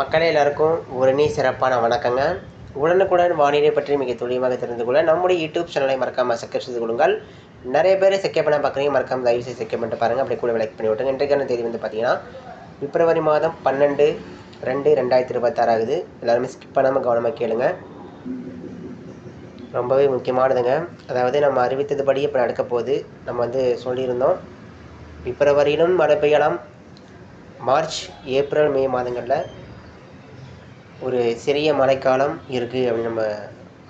மக்களே எல்லாருக்கும் உடனே சிறப்பான வணக்கங்க. உடனுக்குடன் வானிலை பற்றி மிக துல்லியமாக தெரிந்து கொள்ள நம்முடைய யூடியூப் சேனலை மறக்காமல் சப்ஸ்கிரைப் செய்து கொள்ளுங்கள். நிறைய பேர் செக்கப் பண்ண பார்க்குறீங்க மறக்காம தயவு செய்து செக்கப் பண்ணிட்டு பாருங்கள் அப்படி கூட விலைக்கு பண்ணி விட்டுங்க இன்றைக்கான தேதி வந்து பார்த்தீங்கன்னா பிப்ரவரி மாதம் பன்னெண்டு ரெண்டு ரெண்டாயிரத்தி இருபத்தாறு ஆகுது. எல்லாருமே ஸ்கிப் பண்ணாமல் கவனமாக கேளுங்க. ரொம்பவே முக்கியமானதுங்க. அதாவது நம்ம அறிவித்ததுபடி இப்போ நடக்க போகுது. நம்ம வந்து சொல்லியிருந்தோம் பிப்ரவரியிலும் மழை பெய்யலாம். மார்ச் ஏப்ரல் மே மாதங்களில் ஒரு சிறிய மழைக்காலம் இருக்குது அப்படின்னு நம்ம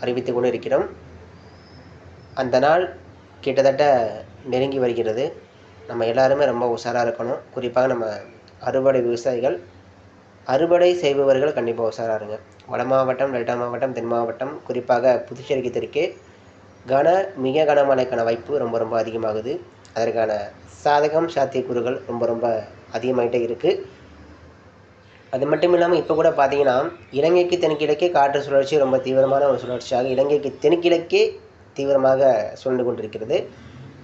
அறிவித்து கொண்டு இருக்கிறோம் அந்த நாள் கிட்டத்தட்ட நெருங்கி வருகிறது. நம்ம எல்லாருமே ரொம்ப உஷாராக இருக்கணும். குறிப்பாக நம்ம அறுவடை விவசாயிகள். அறுவடை செய்பவர்கள் கண்டிப்பாக உஷாராக இருங்க. வட மாவட்டம் டெல்டா மாவட்டம் தென் மாவட்டம் குறிப்பாக புதுச்சேரிக்கு தெற்கே கன மிக கனமழைக்கான வாய்ப்பு ரொம்ப ரொம்ப அதிகமாகுது. அதற்கான சாதகம் சாத்தியக்கூறுகள் ரொம்ப ரொம்ப அதிகமாகிட்டே இருக்குது அது மட்டும் இல்லாமல் இப்போ கூட பார்த்தீங்கன்னா இலங்கைக்கு தென்கிழக்கே காற்று சுழற்சி ரொம்ப தீவிரமான ஒரு சுழற்சியாக இலங்கைக்கு தென்கிழக்கே தீவிரமாக சுழண்டு கொண்டிருக்கிறது.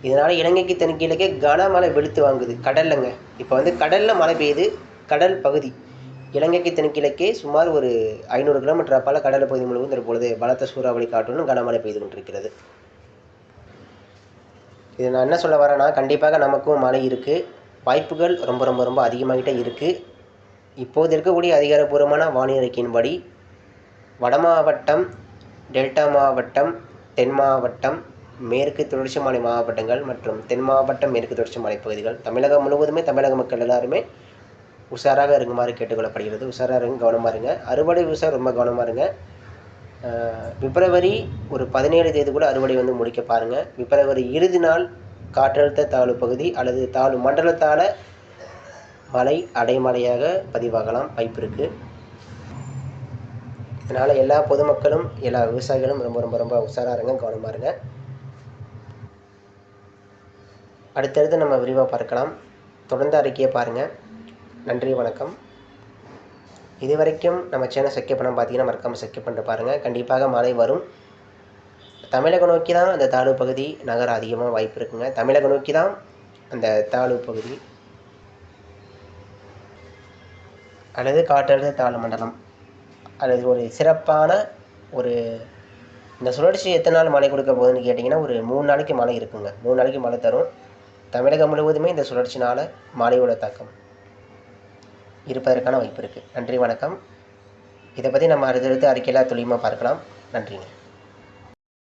இதனால் இலங்கைக்கு தென்கிழக்கே கனமழை வெளுத்து வாங்குது. கடல்லங்க. இப்போ வந்து கடலில் மழை பெய்யுது. கடல் பகுதி. இலங்கைக்கு தென்கிழக்கே சுமார் ஒரு ஐநூறு கிலோமீட்டர் அப்பால் கடல் பகுதி முழுவதும் தற்பொழுது பலத்த சூறாவளி காற்றுடன் கனமழை பெய்து கொண்டிருக்கிறது. இது நான் என்ன சொல்ல வரேன்னா கண்டிப்பாக நமக்கும் மழை இருக்குது வாய்ப்புகள் ரொம்ப ரொம்ப ரொம்ப அதிகமாகிட்டே இருக்குது இப்போது இருக்கக்கூடிய அதிகாரப்பூர்வமான வானிலை அறிக்கையின்படி வட மாவட்டம் டெல்டா மாவட்டம் தென் மாவட்டம் மேற்கு தொடர்ச்சி மலை மாவட்டங்கள் மற்றும் தென் மாவட்டம் மேற்கு தொடர்ச்சி மலைப்பகுதிகள் தமிழகம் முழுவதுமே தமிழக மக்கள் எல்லாருமே உஷாராக இருக்குமாறு கேட்டுக்கொள்ளப்படுகிறது. உஷாராக இருங்க கவனமாக இருங்க. அறுவடை விவசாயம் ரொம்ப கவனமாக இருங்க. பிப்ரவரி ஒரு பதினேழு தேதி கூட அறுவடை வந்து முடிக்க பாருங்கள் பிப்ரவரி இறுதி நாள் காற்றழுத்த தாழ்வு பகுதி அல்லது தாழ்வு மண்டலத்தால் மழை அடைமழையாக பதிவாகலாம். வாய்ப்பு இருக்குது இதனால் எல்லா பொதுமக்களும் எல்லா விவசாயிகளும் ரொம்ப ரொம்ப ரொம்ப உஷாராக இருங்க கவனமாக இருங்க. அடுத்தடுத்து நம்ம விரிவாக பார்க்கலாம். தொடர்ந்து அறிக்கையை பாருங்கள் நன்றி வணக்கம். இது வரைக்கும் நம்ம சேனல் செக்கப் பண்ண பார்த்தீங்கன்னா மறக்காமல் செக்கப் பண்ணிட்டு பாருங்கள் கண்டிப்பாக மழை வரும். தமிழகம் நோக்கி தான் அந்த தாழ்வு பகுதி நகர அதிகமாக வாய்ப்பு இருக்குங்க. தமிழகம் நோக்கி தான் அந்த தாழ்வு பகுதி அல்லது காற்றழுத்த தாழ்வு மண்டலம் அல்லது ஒரு சிறப்பான ஒரு இந்த சுழற்சி எத்தனை நாள் மழை கொடுக்க போகுதுன்னு கேட்டிங்கன்னா ஒரு மூணு நாளைக்கு மழை இருக்குங்க. மூணு நாளைக்கு மழை தரும். தமிழகம் முழுவதுமே இந்த சுழற்சினால் மழையோட தாக்கம். இருப்பதற்கான வாய்ப்பு இருக்குது நன்றி வணக்கம். இதை பற்றி நம்ம அடுத்தடுத்து அறிக்கையில் துல்லியமாக பார்க்கலாம். நன்றிங்க.